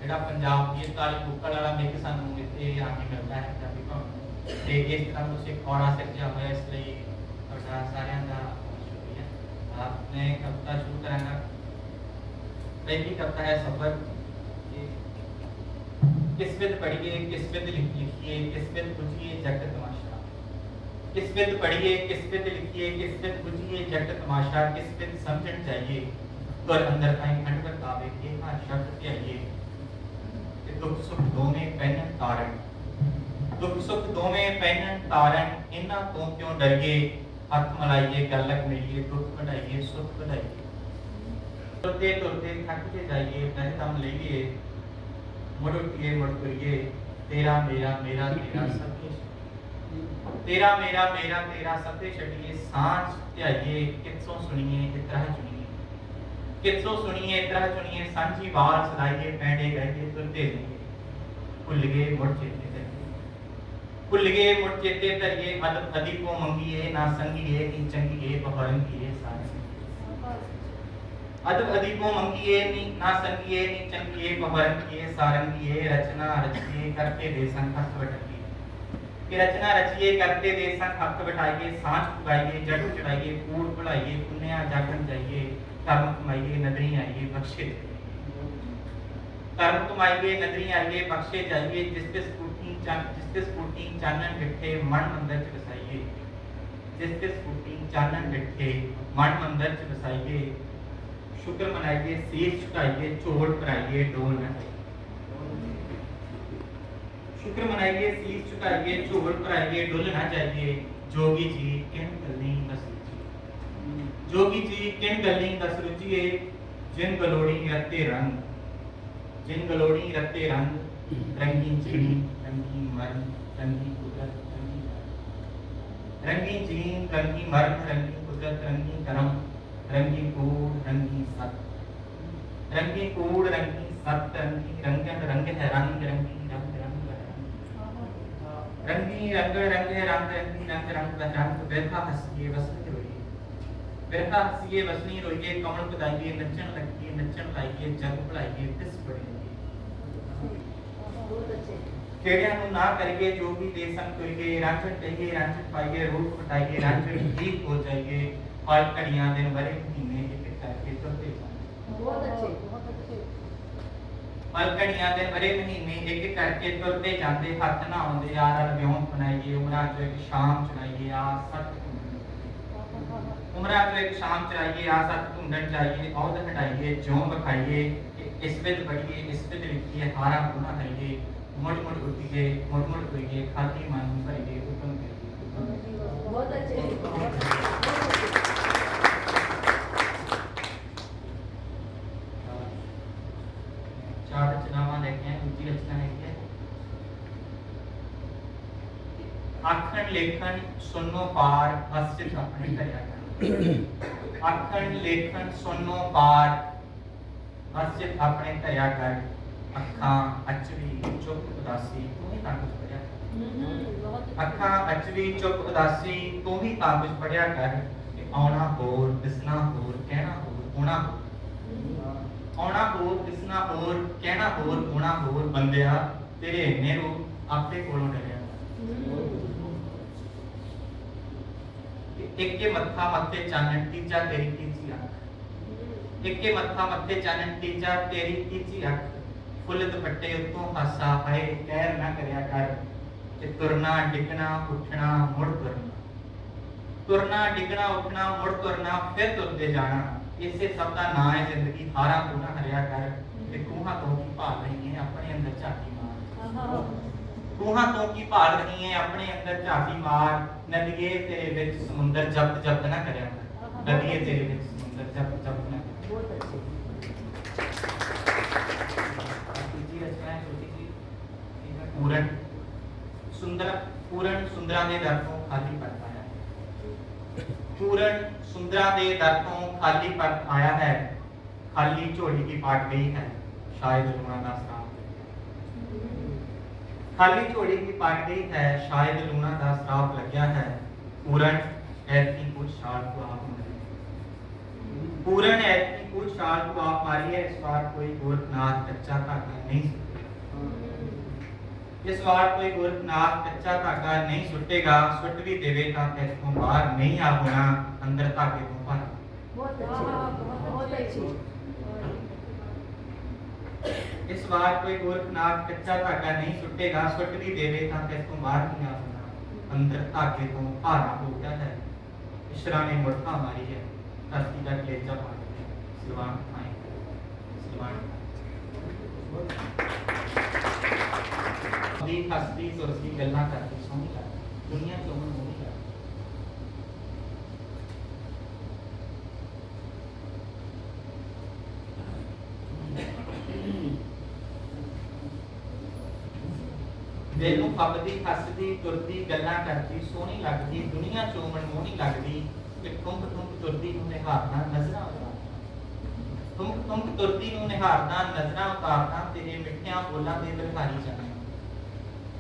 ਜਿਹੜਾ ਪੰਜਾਬ ਦੀ ਤਾਲੀ ਬੁੱਕਲ ਵਾਲਾ ਮਿਕ ਸਾਨੂੰ ਇੱਥੇ ਆ ਕੇ ਮਿਲਦਾ ਹੈ ਪੰਜਾਬੀ ਭਾਵੇਂ ਤੇ। ਇਸ ਤਰ੍ਹਾਂ ਤੁਸੀਂ ਇੱਕ ਔੜਾ ਸਿਰਜਿਆ ਹੋਇਆ, ਇਸ ਲਈ ਤੁਹਾਡਾ ਸਾਰਿਆਂ ਦਾ ਬਹੁਤ ਸ਼ੁਕਰੀਆ। ਆਪ ਮੈਂ ਕਵਿਤਾ ਸ਼ੁਰੂ ਕਰਾਂਗਾ। ਪਹਿਲੀ ਕਵਿਤਾ ਹੈ ਸਫਰ। ਕਿਸ ਵਿਦ ਪੜ੍ਹੀਏ ਕਿਸ ਵਿਦ ਲਿਖ ਲਿਖੀਏ ਕਿਸ ਵਿਦ ਬੁਝੀਏ ਜਗਤ ਤਮਾਸ਼ਾ ਕਿਸ ਵਿਦ ਪੜ੍ਹੀਏ ਕਿਸ ਵਿਦ ਲਿਖੀਏ ਕਿਸ ਵਿਦ ਬੁਝੀਏ ਜਗਤ ਤਮਾਸ਼ਾ ਕਿਸ ਵਿਦ ਸਮਝਣ ਚਾਹੀਏ ਤੁਰ ਅੰਦਰ ਕਾਈ ਖੰਡ ਵਰਤਾਵੇ ਇਹ ਹਾਂ ਸ਼ਬਦ ਧਿਆਈਏ ਤੇ ਦੁੱਖ ਸੁੱਖ ਦੋਵੇਂ ਪਹਿਨਣ ਤਾਰਨ ਦੁੱਖ ਸੁੱਖ ਦੋਵੇਂ ਪਹਿਨਣ ਤਾਰਨ ਇਹਨਾਂ ਤੋਂ ਕਿਉਂ ਡਰੀਏ ਹੱਥ ਮਲਾਈਏ ਗੱਲਕ ਮਿਲੀਏ ਦੁੱਖ ਵਢਾਈਏ ਸੁੱਖ ਵਢਾਈਏ ਤੁਰਦੇ ਤੁਰਦੇ ਥੱਕ ਕੇ ਜਾਈਏ ਬਹਿ ਦਮ ਲਈਏ ਮੁੜ ਉੱਠੀਏ ਮੁੜ ਤੁਰੀਏ ਤੇਰਾ ਮੇਰਾ ਮੇਰਾ ਤੇਰਾ ਸਭ ਕੁਛ ਤੇਰਾ ਮੇਰਾ ਮੇਰਾ ਤੇਰਾ ਸਭ ਤੇ ਛੱਡੀਏ ਸਾਂਝ ਧਿਆਈਏ ਕਿੱਥੋਂ ਸੁਣੀਏ ਇਤਰਾ ਚੁਣੀਏ ਕਿੱਥੋਂ ਸੁਣੀਏ ਇਤਰਾ ਚੁਣੀਏ ਸਾਂਝੀ ਬਾਤ ਸੁਣਾਈਏ ਪੈਂਡੇ ਗਏ ਤੁਰਦੇ ਰਹੀਏ ਭੁੱਲ ਗਏ ਮੁੜ ਚੇਤੇ ਧਰੀਏ ਭੁੱਲ ਗਏ ਮੁੜ ਚੇਤੇ ਧਰੀਏ ਅਦਬ ਅਦੀਪੋ ਮੰਗੀਏ ਨਾ ਸੰਗੀਏ ਨੀ ਚੰਗੀਏ ਬਹਰੰਗੀਏ ਸਾਰੇ ਅਦਬ ਅਦੀਪੋ ਮੰਗੀਏ ਨੀ ਨਾ ਸੰਗੀਏ ਨੀ ਚੰਗੀਏ ਬਹਰੰਗੀਏ ਸਾਰੰਗੀਏ ਰਚਨਾ ਰਚੀਏ ਕਰਕੇ ਦੇ ਸੰਖਤ ਵਟਕੀਏ ਕਿ ਰਚਨਾ ਰਚੀਏ ਕਰਤੇ ਦੇ ਸੰਗ ਹੱਥ ਬਿਠਾਈਏ ਸਾਂਝ ਪੁਗਾਈਏ ਜਗ ਚੜਾਈਏ ਕੂੜ ਭੁਲਾਈਏ ਪੁੰਨਿਆ ਜਾਗਣ ਜਾਈਏ ਧਰਮ ਕਮਾਈਏ ਨਦਰੀ ਆਈਏ ਬਖਸ਼ੇ ਧਰਮ ਕਮਾਈਏ ਨਦਰੀ ਆਈਏ ਬਖਸ਼ੇ ਜਾਈਏ ਜਿਸ ਤੇ ਸਕੂਟੀ ਚੰਨ ਜਿਸ ਤੇ ਸਕੂਟੀ ਚਾਨਣ ਡਿੱਠੇ ਮਨ ਮੰਦਰ ਚ ਵਸਾਈਏ ਜਿਸ ਤੇ ਸਕੂਟੀ ਚਾਨਣ ਡਿੱਠੇ ਮਨ ਮੰਦਰ ਚ ਵਸਾਈਏ ਸ਼ੁਕਰ ਮਨਾਈਏ ਸੀਸ ਝੁਕਾਈਏ ਝੋੜ ਭਰਾਈਏ ਡੋਲ ਨਾ ਸ਼ੁਕਰ ਮਨਾਈਏ ਸੀਸ ਝੁਕਾਈਏ ਝੋਲ ਭਰਾਈਏ ਡੁੱਲ ਨਾ ਜਾਈਏ ਜੋਗੀ ਜੀ ਕਿਨ ਗੱਲੀ ਬਸ ਜੋਗੀ ਜੀ ਕਿਨ ਗੱਲੀ ਦਸ ਰੁਚੀਏ ਜਿਨ ਗਲੋੜੀ ਰਤੇ ਰੰਗ ਜਿਨ ਗਲੋੜੀ ਰਤੇ ਰੰਗ ਰੰਗੀ ਚਿੜੀ ਰੰਗੀ ਮਰਨ ਰੰਗੀ ਕੁਦਰਤ ਰੰਗੀ ਜਾਨ। ਰੰਗੀ ਚੀਨ ਰੰਗੀ ਮਰਨ ਰੰਗੀ ਕੁਦਰਤ ਰੰਗੀ ਕਰਮ ਰੰਗੀ ਕੂੜ ਰੰਗੀ ਸਤ ਰੰਗੀ ਕੂੜ ਰੰਗੀ ਸਤ ਰੰਗੀ ਰੰਗਨ ਰੰਗ ਹੈ ਰੰਗ ਰੰਗੀ ਰੰਗ ਰੰਗ ਹੈ ਰੰਗ ਰੰਗੀ ਰੰਗ ਰੰਗ ਹੈ ਰੰਗ ਰੰਗੀ ਰੰਗ ਰੰਗ ਹੈ ਰੰਗ ਬੈਠਾ ਹਸੀਏ ਵਸਨੀ ਰੋਈਏ ਬੈਠਾ ਹਸੀਏ ਵਸਨੀ ਰੋਈਏ ਕਮਲ ਪਦਾਈਏ ਨੱਚਣ ਲੱਗੀਏ ਨੱਚਣ ਲਾਈਏ ਜਗ ਭਲਾਈਏ ਤਿਸ ਬੜੀ ਕਿਹੜਿਆਂ ਨੂੰ ਨਾ ਕਰੀਏ ਜੋ ਵੀ ਦੇ ਸੰਗ ਤੁਰੀਏ ਰਾਂਝਣ ਕਹੀਏ ਰਾਂਝਣ ਪਾਈਏ ਰੂਪ ਹਟਾਈਏ ਰਾਂਝਣ ਠੀਕ ਹੋ ਜਾਈਏ ਪਲ ਘੜੀਆਂ ਦਿਨ ਬਰੇ ਮਹੀਨੇ ਇੱਕ ਇੱਕ ਕਰਕੇ ਤੁਰਦੇ ਜਾਈਏ ਬਹੁਤ ਅੱਛੇ ਬਹੁਤ ਦੇ ਬਰੇ ਮਹੀਨੇ ਇੱਕ ਕਰਕੇ ਤੁਰਦੇ ਜਾਂਦੇ, ਹੱਥ ਨਾ ਆਉਂਦੇ ਯਾਰ ਵਿਉਂ ਬਣਾਈਏ ਉਮਰਾਂ ਚ ਇੱਕ ਸ਼ਾਮ ਚੁਣਾਈਏ ਆ ਸੱਤ ਉਮਰਾਂ ਤੋਂ ਇੱਕ ਸ਼ਾਮ ਚਰਾਈਏ ਆ ਸੱਤ ਢੂੰਡਣ ਜਾਈਏ ਔਦ ਹਟਾਈਏ ਜਿਉਂ ਵਿਖਾਈਏ ਇਸ ਵਿੱਚ ਬੜੀਏ, ਇਸ ਵਿੱਚ ਲਿਖੀਏ, ਹਾਰਾ ਗੁਨਾ ਹਈਏ ਮੁੜ ਮੁੜ ਉੱਠੀਏ, ਮੁੜ ਮੁੜ ਹੋਈਏ ਖਾਲੀ ਮਨ ਭਰੀਏ ਉਤਮ ਕਰੀਏ ਬਹੁਤ ਅੱਛੇ ਬਹੁਤ ਅੱਛੇ। ਚਾਰ ਰਚਨਾਵਾਂ ਲੈ ਕੇ ਆਏ ਦੂਜੀ ਰਚਨਾ ਹੈਗੀ ਹੈ ਆਖਣ ਲੇਖਣ ਸੁਨੋ ਪਾਰ ਅਸਜਿਤ ਆਪਣੇ ਕਰਿਆ ਕਰ। ਆਖਣ ਲੇਖਣ ਸੁਨੋ ਪਾਰ ਅਸਜਿਤ ਆਪਣੇ ਕਰਿਆ ਕਰ। ਅੱਖਾਂ ਅਚਵੀ ਚੁੱਪ ਉਦਾਸੀ ਤੂੰ ਹੀ ਤਾਂ ਕੁਝ ਪੜਿਆ ਹਮ, ਬਹੁਤ ਅੱਛੇ। ਅੱਖਾਂ ਅਚਵੀ ਚੁੱਪ ਉਦਾਸੀ ਤੂੰ ਹੀ ਤਾਂ ਕੁਝ ਪੜਿਆ ਕਰ। ਕਿ ਆਉਣਾ ਹੋਰ ਦਿਸਣਾ ਹੋਰ ਕਹਿਣਾ ਹੋਰ ਹੋਣਾ ਹੋਰ। ਆਉਣਾ ਹੋਰ ਦਿਸਣਾ ਹੋਰ ਕਹਿਣਾ ਹੋਰ ਹੋਣਾ ਹੋਰ ਬੰਦਿਆ ਤੇਰੇ ਇੰਨੇ ਰੂਪ ਆਪੇ ਕੋਲੋਂ ਡਰਿਆ ਇੱਕੇ ਮੱਥਾ ਮੱਥੇ ਚਾਨਣ ਤੀਜਾ ਤੇਰੀ ਤੀਜੀ ਅੱਖ ਇੱਕੇ ਮੱਥਾ ਮੱਥੇ ਚਾਨਣ ਤੀਜਾ ਤੇਰੀ ਤੀਜੀ ਅੱਖ ਫੁੱਲ ਦੁਪੱਟੇ ਉੱਤੋਂ ਹਾਸਾ ਹਾਏ ਕਹਿਰ ਨਾ ਕਰਿਆ ਕਰ ਕਿ ਤੁਰਨਾ ਡਿੱਗਣਾ ਉੱਠਣਾ ਮੁੜ ਤੁਰਨਾ ਤੁਰਨਾ ਡਿੱਗਣਾ ਉੱਠਣਾ ਮੁੜ ਤੁਰਨਾ ਫਿਰ ਤੁਰਦੇ ਜਾਣਾ ਇਸੇ ਸਭ ਦਾ ਨਾਂ ਹੈ ਜ਼ਿੰਦਗੀ ਹਾਰਾਂ ਤੋਂ ਨਾ ਹਰਿਆ ਕਰ ਕਿ ਖੂਹਾਂ ਤੋਂ ਕੀ ਭਾਲ ਰਹੀ ਹੈ ਆਪਣੇ ਅੰਦਰ ਝਾਤੀ ਮਾਰ ਆਹਾ। ਖੂਹਾਂ ਤੋਂ ਕੀ ਭਾਲ ਰਹੀ ਹੈ ਆਪਣੇ ਅੰਦਰ ਝਾਤੀ ਮਾਰ ਨਦੀਏ ਤੇਰੇ ਵਿੱਚ ਸਮੁੰਦਰ ਜਪਤ ਜਪਤ ਨਾ ਕਰਿਆ ਕਰ ਨਦੀਏ ਤੇਰੇ ਵਿੱਚ ਸਮੁੰਦਰ ਜਪਤ ਜਪਤ ਨਾ ਕਰਿਆ ਬਹੁਤ ਅੱਛੇ। ਤੀਜੀ ਰਚਨਾ ਹੈ ਛੋਟੀ ਜੀ ਇਹ ਹੈ ਪੂਰਨ ਸੁੰਦਰ ਪੂਰਨ ਸੁੰਦਰਾਂ ਦੇ ਦਰ ਤੋਂ ਖਾਲੀ ਪਰਤ ਆਇਆ ਹੈ ਪੂਰਨ ਸੁੰਦਰਾਂ ਦੇ ਦਰ ਤੋਂ ਖਾਲੀ ਪਰਤ ਆਇਆ ਹੈ ਖਾਲੀ ਝੋਲੀ ਦੀ ਪਾਟ ਗਈ ਹੈ ਸ਼ਾਇਦ ਲੂਣਾ ਦਾ ਸਰਾਪ ਖਾਲੀ ਝੋਲੀ ਦੀ ਪਾਟ ਗਈ ਹੈ ਸ਼ਾਇਦ ਲੂਣਾ ਦਾ ਸਰਾਪ ਲੱਗਿਆ ਹੈ ਪੂਰਨ ਐਤਕੀ ਕੁਝ ਸਾਲ ਤੋਂ ਆਪ ਮਰੇ ਪੂਰਨ ਐਤਕੀ ਕੁਝ ਸਾਲ ਤੋਂ ਆਪ ਮਾਰੀ ਹੈ ਇਸ ਵਾਰ ਕੋਈ ਗੋਰਖਨਾਥ ਕੱਚਾ ਧਾਗਾ ਨਹੀਂ ਸੁੱਟੇਗਾ। ਇਸ ਵਾਰ ਕੋਈ ਗੋਰਖਨਾਥ ਕੱਚਾ ਧਾਗਾ ਨਹੀਂ ਸੁੱਟੇਗਾ ਸੁੱਟ ਵੀ ਦੇਵੇ ਤਾਂ ਇੱਥੋਂ ਬਾਹਰ ਨਹੀਂ ਆ ਹੋਣਾ ਅੰਦਰ ਧਾਗੇ ਤੋਂ ਭਰ ਬਹੁਤ ਅੱਛੇ। ਬਹੁਤ ਅੱਛੇ। ਇਸ ਵਾਰ ਕੋਈ ਗੋਰਖਨਾਥ ਕੱਚਾ ਧਾਗਾ ਨਹੀਂ ਸੁੱਟੇਗਾ ਸੁੱਟ ਵੀ ਦੇਵੇ ਤਾਂ ਇੱਥੋਂ ਬਾਹਰ ਨਹੀਂ ਆ ਹੋਣਾ ਅੰਦਰ ਧਾਗੇ ਤੋਂ ਭਾਰਾ ਹੋ ਗਿਆ ਹੈ ਇਸ਼ਰਾ ਨੇ ਮੁੜਕਾ ਮਾਰੀ ਹੈ ਧਰਤੀ ਦਾ ਕਲੇਜਾ ਪਾ ਦਿੱਤਾ ਸਿਲਵਾਨ ਆਏ ਸਿਲਵਾਨ ਦੀ ਹਸਤੀ ਸੁਰਸੀ ਗੱਲਾਂ ਕਰਦੀ ਸੋਹਣੀ ਲੱਗਦੀ ਦੁਨੀਆ ਤੋਂ ਮਨ ਨਹੀਂ ਲੱਗਦੀ ਦਿਲ ਨੂੰ ਫੱਬਦੀ ਹੱਸਦੀ ਤੁਰਦੀ, ਗੱਲਾਂ ਕਰਦੀ, ਸੋਹਣੀ ਲੱਗਦੀ, ਦੁਨੀਆ ਚੋਂ ਮਨਮੋਹਣੀ ਲੱਗਦੀ ਕਿ ਤੁੰਕ ਤੁੰਕ ਤੁਰਦੀ ਨੂੰ ਨਿਹਾਰਦਾ ਨਜ਼ਰਾਂ ਉਤਾਰਦਾ ਤੁੰਕ ਤੁੰਕ ਤੁਰਦੀ ਨੂੰ ਨਿਹਾਰਦਾ ਨਜ਼ਰਾਂ ਉਤਾਰਦਾ ਤੇਰੇ ਮਿੱਠੀਆਂ ਬੋਲਾਂ ਦੇ ਬਲਹਾਰੀ ਜਾਣਾ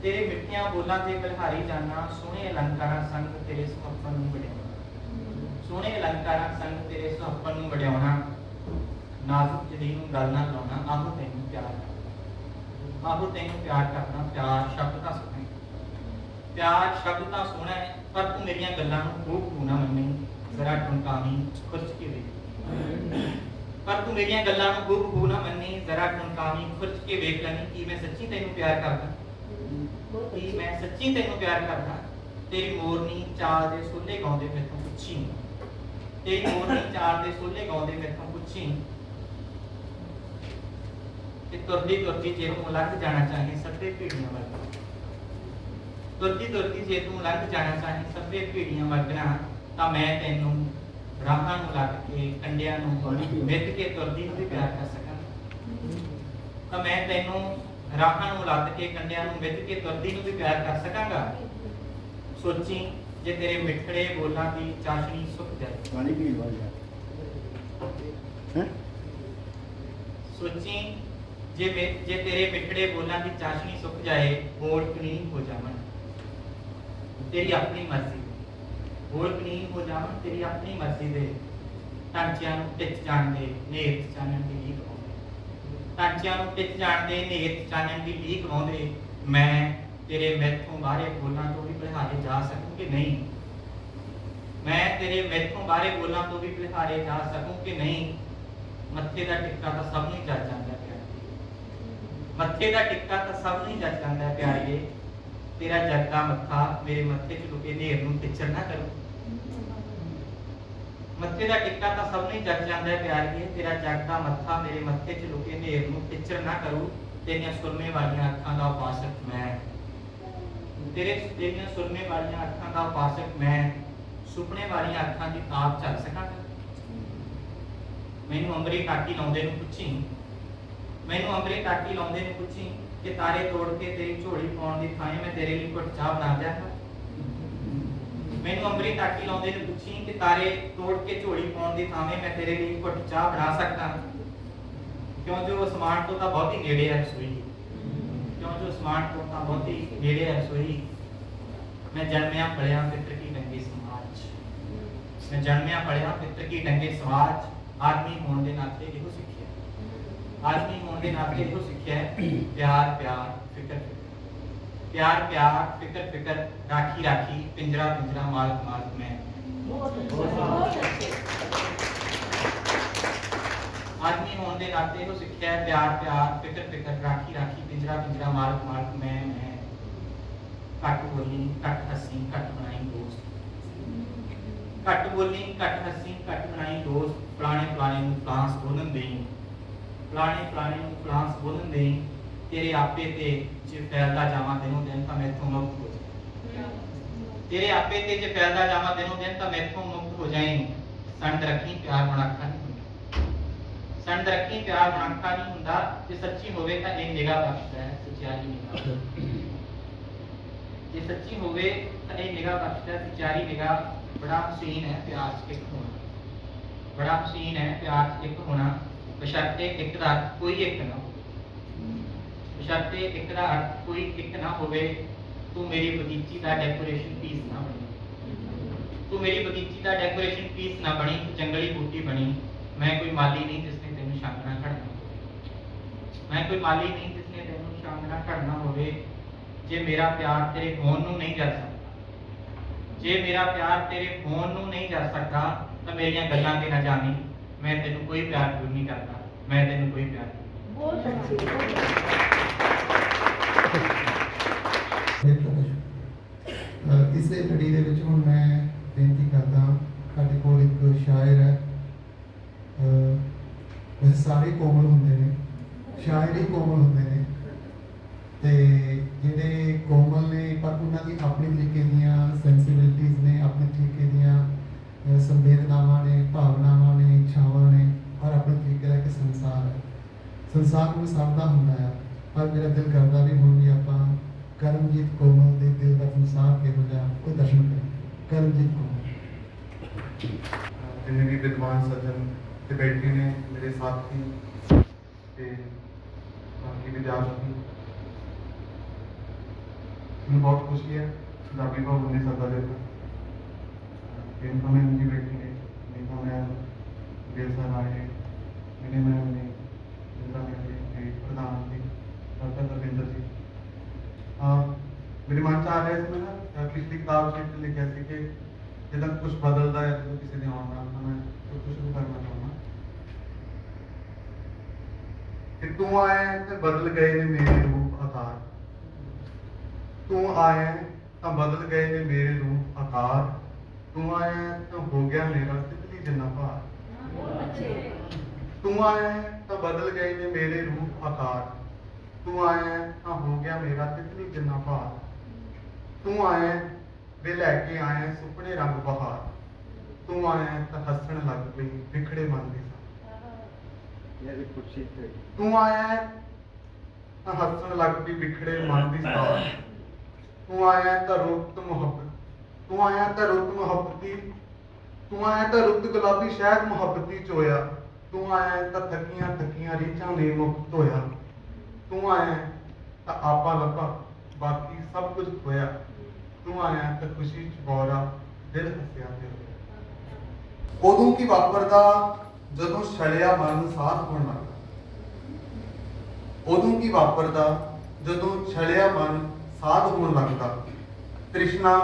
ਤੇਰੇ ਮਿੱਠੀਆਂ ਬੋਲਾਂ ਦੇ ਬਲਹਾਰੀ ਜਾਣਾ ਸੋਹਣੇ ਅਲੰਕਾਰਾਂ ਸੰਗ ਤੇਰੇ ਸੁਹੱਪਨ ਨੂੰ ਵਡਿਆਉਣਾ। ਸੋਹਣੇ ਅਲੰਕਾਰਾਂ ਸੰਗ ਤੇਰੇ ਸੁਹੱਪਨ ਨੂੰ ਵਡਿਆਉਣਾ। ਨਾਜ਼ੁਕ ਜਿਹੀ ਨੂੰ ਗੱਲ ਨਾ ਲਾਉਣਾ ਆਹੋ ਤੈਨੂੰ ਪਿਆਰ। ਕਰਨਾ ਤੈਨੂੰ ਪਿਆਰ ਕਰਨਾ ਪਿਆਰ ਸ਼ਬਦ ਤਾਂ ਸੋਹਣਾ ਹੈ ਪਿਆਰ ਸ਼ਬਦ ਤਾਂ ਸੋਹਣਾ ਹੈ ਪਰ ਤੂੰ ਮੇਰੀਆਂ ਗੱਲਾਂ ਨੂੰ ਖੂਬ ਖੂਬ ਨਾ ਮੰਨੀ। ਜ਼ਰਾ ਟੁੰਕਾਵੀਂ ਖੁਰਚ ਕੇ ਵੇਖ। ਪਰ ਤੂੰ ਮੇਰੀਆਂ ਗੱਲਾਂ ਨੂੰ ਖੂਬ ਖੂਬ ਨਾ ਮੰਨੀ, ਜ਼ਰਾ ਟੁੰਕਾਵੀਂ ਖੁਰਚ ਕੇ ਵੇਖ ਲੈਣੀ ਕੀ ਮੈਂ ਸੱਚੀ ਤੈਨੂੰ ਪਿਆਰ ਕਰਦਾ। ਬਹੁਤ ਮੈਂ ਸੱਚੀ ਤੈਨੂੰ ਪਿਆਰ ਕਰਦਾ? ਤੇਰੀ ਮੋਰਨੀ ਚਾਲ ਦੇ ਸੋਲੇ ਗਾਉਂਦੇ ਮੈਥੋਂ ਪੁੱਛੀ ਤੇਰੀ ਮੋਰਨੀ ਚਾਲ ਦੇ ਸੋਲੇ ਗਾਉਂਦੇ ਮੈਥੋਂ ਪੁੱਛੀ ਕਿ ਤੁਰਦੀ ਤੁਰਦੀ ਜੇ ਤੂੰ ਲੰਘ ਜਾਣਾ ਚਾਹੇ ਸੱਦੇ ਭੀੜੀਆਂ ਵੱਲ। ਤੁਰਦੀ ਤੁਰਦੀ ਜੇ ਤੂੰ ਲੰਘ ਜਾਣਾ ਚਾਹੇ ਸੱਦੇ ਭੀੜੀਆਂ ਵਰਗਣਾ ਤਾਂ ਮੈਂ ਤੈਨੂੰ ਰਾਹਾਂ ਨੂੰ ਲੱਗ ਕੇ ਕੰਡਿਆਂ ਨੂੰ ਮਿੱਧ ਕੇ ਤੁਰਦੀ ਨੂੰ ਵੀ ਪਿਆਰ ਕਰ ਸਕਾਂ। ਤਾਂ ਮੈਂ ਤੈਨੂੰ ਰਾਹਾਂ ਨੂੰ ਲੱਦ ਕੇ ਕੰਡਿਆਂ ਨੂੰ ਮਿੱਧ ਕੇ ਤੁਰਦੀ ਨੂੰ ਵੀ ਪਿਆਰ ਕਰ ਸਕਾਂਗਾ। ਸੋਚੀ ਜੇ ਤੇਰੇ ਮਿੱਠੜੇ ਬੋਲਾਂ ਦੀ ਚਾਸ਼ਨੀ ਸੁੱਕ ਜਾਏ। ਪਾਣੀ ਹੈ? ਸੋਚੀ ਜੇ ਮੇ- ਜੇ ਤੇਰੇ ਮਿੱਠੜੇ ਬੋਲਾਂ ਦੀ ਚਾਸ਼ਨੀ ਸੁੱਕ ਜਾਏ, ਹੋਰ ਕਲੀਨ ਹੋ ਜਾਵਣ। ਤੇਰੀ ਆਪਣੀ ਮਰਜ਼ੀ। ਮੋੜ ਕਲੀਨ ਹੋ ਜਾਵਣ, ਤੇਰੀ ਆਪਣੀ ਮਰਜ਼ੀ ਦੇ। ਟਾਂਚਿਆਂ ਨੂੰ ਟਿੱਚ ਜਾਣ ਨੇਤ ਚਾਨਣ ਦੀ ਲੀਕ ਆਉਂਦੇ ਟਾਂਚਿਆਂ ਨੂੰ ਟਿੱਚ ਜਾਣ ਨੇਤ ਚਾਨਣ ਦੀ ਲੀਕ ਆਉਂਦੇ ਮੈਂ ਤੇਰੇ ਮੈਥੋਂ ਬਾਹਰੇ ਬੋਲਾਂ ਤੋਂ ਵੀ ਬਲਿਹਾਰੇ ਜਾ ਸਕੂੰ ਕਿ ਨਹੀਂ? ਮੈਂ ਤੇਰੇ ਮੈਥੋਂ ਬਾਹਰੇ ਬੋਲਾਂ ਤੋਂ ਵੀ ਬਲਿਹਾਰੇ ਜਾ ਸਕੂੰ ਕਿ ਨਹੀਂ? ਮੱਥੇ ਦਾ ਟਿੱਕਾ ਤਾਂ ਸਭ ਨੂੰ ਚੱਲ ਜਾਂਦਾ ਪਿਆ। ਮੱਥੇ ਦਾ ਟਿੱਕਾ ਤਾਂ ਸਭ ਨੂੰ ਹੀ ਜੱਜ ਜਾਂਦਾ ਪਿਆਰੀਏ। ਤੇਰਾ ਜੱਗਾ ਮੱਥਾ ਮੇਰੇ ਮੱਥੇ 'ਚ ਲੁਕੇ ਢੇਰ ਨੂੰ ਟਿੱਚਰ ਨਾ ਕਰੋ। ਮੱਥੇ ਦਾ ਟਿੱਕਾ ਤਾਂ ਸਭ ਨੂੰ ਹੀ ਜਗ ਜਾਂਦਾ ਹੈ ਪਿਆਰੀਏ। ਤੇਰਾ ਜਗਦਾ ਮੱਥਾ ਮੇਰੇ ਮੱਥੇ 'ਚ ਲੁਕੇ ਨੇਰ ਨੂੰ ਟਿਚਰ ਨਾ ਕਰੋ। ਤੇਰੀਆਂ ਸੁਰਮੇ ਵਾਲੀਆਂ ਅੱਖਾਂ ਦਾ ਉਪਾਸਕ ਮੈਂ। ਤੇਰੇ ਤੇਰੀਆਂ ਸੁਰਮੇ ਵਾਲੀਆਂ ਅੱਖਾਂ ਦਾ ਉਪਾਸਕ ਮੈਂ। ਸੁਪਨੇ ਵਾਲੀਆਂ ਅੱਖਾਂ ਦੀ ਤਾਪ ਚੱਲ ਸਕਾਂ। ਮੈਨੂੰ ਅੰਮ੍ਰਿਤ ਟਾਕੀ ਲਾਉਂਦੇ ਨੂੰ ਪੁੱਛੀ। ਮੈਨੂੰ ਅੰਬਰੀ ਟਾਕੀ ਲਾਉਂਦੇ ਨੂੰ ਪੁੱਛੀ ਕਿ ਤਾਰੇ ਤੋੜ ਕੇ ਤੇਰੀ ਝੋਲੀ ਪਾਉਣ ਦੀ ਥਾਂ ਮੈਂ ਤੇਰੇ ਲਈ ਘੁੱਟ ਚਾਹ ਬਣਾ ਦਿਆ ਮੈਨੂੰ ਅੰਬਰੀ ਟਾਕੀ ਲਾਉਂਦੇ ਨੂੰ ਪੁੱਛੀ ਕਿ ਤਾਰੇ ਤੋੜ ਕੇ ਝੋਲੀ ਪਾਉਣ ਦੀ ਥਾਂ ਮੈਂ ਤੇਰੇ ਲਈ ਘੁੱਟ ਚਾਹ ਬਣਾ ਸਕਦਾ ਕਿਉਂ ਜੋ ਅਸਮਾਨ ਤੋਂ ਤਾਂ ਬਹੁਤ ਹੀ ਨੇੜੇ ਹੈ ਰਸੋਈ। ਕਿਉਂ ਜੋ ਅਸਮਾਨ ਤੋਂ ਤਾਂ ਬਹੁਤ ਹੀ ਨੇੜੇ ਹੈ ਰਸੋਈ। ਮੈਂ ਜਨਮਿਆ ਪਲਿਆ ਪਿੱਤਰ ਕੀ ਨੰਗੇ ਸਮਾਜ। ਮੈਂ ਜਨਮਿਆ ਪਲਿਆ ਪਿੱਤਰ ਕੀ ਨੰਗੇ ਸਮਾਜ। ਆਦਮੀ ਹੋਣ ਦੇ ਨਾਤੇ ਇਹੋ ਸਿੱਖਿਆ। ਆਦਮੀ ਹੋਣ ਦੇ ਨਾਤੇ ਇਹੋ ਸਿੱਖਿਆ ਹੈ ਪਿਆਰ ਪਿਆਰ ਫਿਕਰ ਪਿਆਰ ਪਿਆਰ ਫਿਕਰ ਫਿਕਰ ਰਾਖੀ ਰਾਖੀ ਪਿੰਜਰਾ ਪਿੰਜਰਾ ਮਾਲਕ ਮਾਲਕ ਮੈਂ ਬਹੁਤ ਅੱਛੇ ਆਦਮੀ ਹੋਣ ਦੇ ਨਾਤੇ ਇਹੋ ਸਿੱਖਿਆ ਹੈ ਪਿਆਰ ਪਿਆਰ ਫਿਕਰ ਫਿਕਰ ਰਾਖੀ ਰਾਖੀ ਪਿੰਜਰਾ ਪਿੰਜਰਾ ਮਾਲਕ ਮਾਲਕ ਮੈਂ ਮੈਂ ਘੱਟ ਬੋਲੀ ਘੱਟ ਹੱਸੀ ਘੱਟ ਬਣਾਈ ਦੋਸਤ ਘੱਟ ਬੋਲੀ ਘੱਟ ਹੱਸੀ ਘੱਟ ਬਣਾਈ ਦੋਸਤ ਪੁਰਾਣੇ ਪੁਰਾਣੇ ਨੂੰ ਫਲਾਂਸ ਬੋਲਣ ਦੇਈ ਪੁਰਾਣੇ ਪੁਰਾਣੇ ਨੂੰ ਫਰਾਂਸ ਬੋਲਣ ਦੇਈ ਤੇਰੇ ਆਪੇ ਤੇ ਜੇ ਫੈਲਦਾ ਜਾਵਾਂ ਦਿਨੋਂ ਦਿਨ ਤਾਂ ਮੈਥੋਂ ਮੁਕਤ ਹੋ ਜਾ ਤੇਰੇ ਆਪੇ ਤੇ ਜੇ ਫੈਲਦਾ ਜਾਵਾਂ ਦਿਨੋਂ ਦਿਨ ਤਾਂ ਮੈਥੋਂ ਮੁਕਤ ਹੋ ਜਾਈਂ ਸੰਡ ਰੱਖੀ ਪਿਆਰ ਬਣਾਖਾ ਨਹੀਂ ਹੁੰਦਾ ਸੰਡ ਰੱਖੀ ਪਿਆਰ ਬਣਾਖਾ ਨਹੀਂ ਹੁੰਦਾ ਜੇ ਸੱਚੀ ਹੋਵੇ ਤਾਂ ਇਹ ਨਿਗਾਹ ਬਖਸ਼ਦਾ ਹੈ ਸੱਚਾਈ ਨਿਗਾਹ ਜੇ ਸੱਚੀ ਹੋਵੇ ਤਾਂ ਇਹ ਨਿਗਾਹ ਬਖਸ਼ਦਾ ਹੈ ਸੱਚਾਈ ਨਿਗਾਹ ਬੜਾ ਹਸੀਨ ਹੈ ਪਿਆਰ 'ਚ ਇੱਕ ਹੋਣਾ। ਬੜਾ ਹਸੀਨ ਹੈ ਪਿਆਰ 'ਚ ਇੱਕ ਹੋਣਾ। ਬਸ਼ਰਤੇ ਇੱਕ ਦਾ ਅਰਥ ਕੋਈ ਇੱਕ ਨਾ ਹੋਵੇ। ਬਸ਼ਰਤੇ ਇੱਕ ਦਾ ਅਰਥ ਕੋਈ ਇੱਕ ਨਾ ਹੋਵੇ, ਤੂੰ ਮੇਰੀ ਬਗੀਚੀ ਦਾ ਡੈਕੋਰੇਸ਼ਨ ਪੀਸ ਨਾ ਬਣੀ। ਤੂੰ ਮੇਰੀ ਬਗੀਚੀ ਦਾ ਡੈਕੋਰੇਸ਼ਨ ਪੀਸ ਨਾ ਬਣੀ, ਜੰਗਲੀ ਬੂਟੀ ਬਣੀ। ਮੈਂ ਕੋਈ ਮਾਲੀ ਨਹੀਂ ਜਿਸ ਨੇ ਤੈਨੂੰ ਸ਼ਾਂਗਣਾ ਖੜਨਾ ਮੈਂ ਕੋਈ ਮਾਲੀ ਨਹੀਂ ਜਿਸ ਨੇ ਤੈਨੂੰ ਸ਼ਾਂਗਣਾ ਖੜਨਾ ਹੋਵੇ। ਜੇ ਮੇਰਾ ਪਿਆਰ ਤੇਰੇ ਫੋਨ ਨੂੰ ਨਹੀਂ ਜਰ ਸਕਦਾ, ਜੇ ਮੇਰਾ ਪਿਆਰ ਤੇਰੇ ਫੋਨ ਨੂੰ ਨਹੀਂ ਜਰ ਸਕਦਾ, ਤਾਂ ਮੇਰੀਆਂ ਗੱਲਾਂ ਤੇ ਨਾ ਜਾਣੀ ਮੈਂ ਤੈਨੂੰ ਕੋਈ ਪਿਆਰ ਦੂਰ ਨਹੀਂ ਕਰਦਾ। ਮੈਂ ਤੈਨੂੰ ਕੋਈ ਪਿਆਰ ਬਹੁਤ ਅੱਛੀ ਸਾਡੇ ਕੋਲ ਇੱਕ ਸ਼ਾਇਰ ਹੈ। ਸਾਰੇ ਕੋਮਲ ਹੁੰਦੇ ਨੇ। ਸ਼ਾਇਰ ਕੋਮਲ ਹੁੰਦੇ ਨੇ। ਤੇ ਜਿਹੜੇ ਕੋਮਲ ਨੇ ਪਰ ਉਹਨਾਂ ਦੀ ਆਪਣੇ ਤਰੀਕੇ ਦੀਆਂ ਨੇ ਆਪਣੇ ਤਰੀਕੇ ਦੀਆਂ ਸੰਵੇਦਨਾਵਾਂ ਨੇ, ਭਾਵਨਾਵਾਂ ਨੇ, ਇੱਛਾਵਾਂ ਨੇ ਔਰ ਆਪਣੇ ਤਰੀਕੇ ਦਾ ਇੱਕ ਸੰਸਾਰ ਹੈ। ਸੰਸਾਰ ਨੂੰ ਸਭ ਹੁੰਦਾ ਹੈ ਪਰ ਮੇਰਾ ਦਿਲ ਕਰਦਾ ਵੀ ਹੁਣ ਵੀ ਆਪਾਂ ਕਰਮਜੀਤ ਕੋਮਲ ਦੇ ਦਿਲ ਦਾ ਸੰਸਾਰ ਕਿਹੋ ਜਿਹਾ ਉਹ ਦਰਸ਼ਨ ਕਰੀਏ। ਕਰਮਜੀਤ ਕੋਮਲ। ਜਿੰਨੇ ਵੀ ਵਿਦਵਾਨ ਸੱਜਣ ਤੇ ਬੈਠੇ ਨੇ, ਮੇਰੇ ਸਾਥੀ ਤੇ ਬਾਕੀ ਵਿਦਿਆਰਥੀ, ਮੈਨੂੰ ਬਹੁਤ ਖੁਸ਼ੀ ਹੈ, ਪੰਜਾਬੀ ਭਵਨ ਨੇ ਸੱਦਾ ਦਿੱਤਾ ਤਿੰਨ ਤੋਂ ਮੈਂ ਜੀ ਬੈਠੀ ਨੇ ਨਹੀਂ ਤਾਂ ਮੈਂ ਗਿਲ ਸਰ ਆਏ ਮੈਨੇ ਮੈਂ ਨੇ ਜਿੰਦਾ ਮੇਰੇ ਤੇ ਪ੍ਰਧਾਨ ਜੀ ਡਾਕਟਰ ਰਵਿੰਦਰ ਜੀ ਆ ਮੇਰੇ ਮਨ ਚ ਆ ਰਿਹਾ ਸੀ ਮੈਂ ਨਾ ਅਹ ਪਿਛਲੀ ਕਿਤਾਬ ਚ ਲਿਖਿਆ ਸੀ ਕਿ ਜਦੋਂ ਕੁਝ ਬਦਲਦਾ ਹੈ ਜਦੋਂ ਕਿਸੇ ਦੇ ਆਉਣ ਨਾਲ ਤਾਂ ਮੈਂ ਕੁਝ ਸ਼ੁਰੂ ਕਰਨਾ ਚਾਹੁੰਦਾ ਕਿ ਤੂੰ ਆਇਆ ਤੇ ਬਦਲ ਗਏ ਨੇ ਮੇਰੇ ਰੂਪ ਆਕਾਰ ਤੂੰ ਆਇਆ ਤਾਂ ਬਦਲ ਗਏ ਨੇ ਮੇਰੇ ਰੂਪ ਆਕਾਰ ਤੂੰ ਆਇਆ ਤਾਂ ਹੋ ਗਿਆ ਮੇਰਾ ਤਿਤਲੀ ਜਿੰਨਾ ਭਾਰ। ਤੂੰ ਆਇਆ ਤਾਂ ਬਦਲ ਗਏ ਨੇ ਮੇਰੇ ਰੂਪ ਆਕਾਰ। ਤੂੰ ਆਇਆ ਤਾਂ ਹੋ ਗਿਆ ਮੇਰਾ ਤਿਤਲੀ ਜਿੰਨਾ ਭਾਰ। ਤੂੰ ਆਇਆ ਵੇ ਲੈ ਕੇ ਆਇਆ ਸੁਪਨੇ ਰੰਗ ਬਹਾਰ। ਤੂੰ ਆਇਆ ਤਾਂ ਹੱਸਣ ਲੱਗ ਪਈ ਵਿਖੜੇ ਮਨ ਦੇ ਸਾਹ ਯਾਰ ਤੂੰ। ਆਇਆ ਤਾਂ ਹੱਸਣ ਲੱਗ ਪਈ ਵਿਖੜੇ ਮਨ ਦੀ ਸਾਹ ਤੂੰ ਆਇਆ ਤਾਂ ਰੋਕ ਤੋਂ ਮੁਹੱਬਤ ਤੂੰ ਆਇਆ ਤਾਂ ਰੁੱਤ ਮੁਹੱਬਤੀ, ਤੂੰ ਆਇਆ ਤਾਂ ਰੁੱਤ ਗੁਲਾਬੀ ਸ਼ਹਿਦ ਮੁਹੱਬਤੀ ਚੋਇਆ ਤੂੰ ਆਇਆ ਤਾਂ ਥੱਕੀਆਂ ਥੱਕੀਆਂ ਰੀਝਾਂ ਨੇ ਮੁਕਤ ਹੋਇਆ, ਤੂੰ ਆਇਆ ਤਾਂ ਆਪਾ ਲੱਭਾ, ਬਾਕੀ ਸਭ ਕੁਝ ਹੋਇਆ ਤੂੰ ਆਇਆ ਤਾਂ ਖੁਸ਼ੀ ਚ ਬੋਰਾ, ਦਿਲ ਹੱਸਿਆ ਤੇ ਉਦੋਂ ਕੀ ਵਾਪਰਦਾ, ਜਦੋਂ ਛਲਿਆ ਮਨ ਸਾਥ ਹੋਣ ਲੱਗਦਾ ਉਦੋਂ ਕੀ ਵਾਪਰਦਾ, ਜਦੋਂ ਛਲਿਆ ਮਨ ਸਾਧ ਹੋਣ ਲੱਗਦਾ ਤ੍ਰਿਸ਼ਨਾ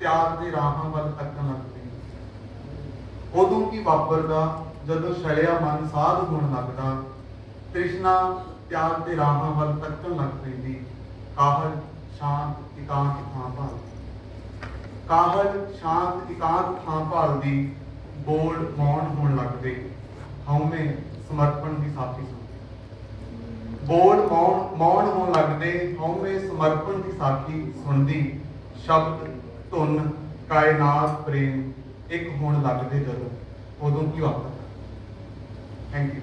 ਪਿਆਰ ਦੇ ਰਾਹਾਂ ਵੱਲ ਤੱਕਣ ਲੱਗ ਲੱਗਦੀ ਉਦੋਂ ਕੀ ਵਾਪਰਦਾ, ਜਦੋਂ ਛਲਿਆ ਮਨ ਸਾਧ ਹੋਣ ਲੱਗਦਾ, ਤ੍ਰਿਸ਼ਨਾ ਪਿਆਰ ਦੇ ਰਾਹਾਂ ਵੱਲ ਤੱਕਣ ਲੱਗ ਪੈਂਦੀ। ਕਾਹਲ ਸ਼ਾਂਤ ਇਕਾਂਤ ਥਾਂ ਭਾਲਦੀ। ਕਾਹਲ ਸ਼ਾਂਤ ਇਕਾਂਤ ਥਾਂ ਭਾਲਦੀ, ਬੋਲ ਮੌਨ ਹੋਣ ਲੱਗਦੇ ਹਉਮੈ ਸਮਰਪਣ ਦੀ ਸਾਥੀ ਸੁਣਦੀ ਬੋਲ ਮੌਨ ਮੌਨ ਹੋਣ ਲੱਗਦੇ ਹਉਮੈ ਸਮਰਪਣ ਦੀ ਸਾਖੀ ਸੁਣਦੀ। ਸ਼ਬਦ ਧੁਨ ਕਾਇਨਾਤ ਪ੍ਰੇਮ ਇੱਕ ਹੋਣ ਲੱਗਦੇ ਜਦੋਂ ਉਦੋਂ ਕੀ ਵਾਪਰਦਾ ਥੈਂਕ ਯੂ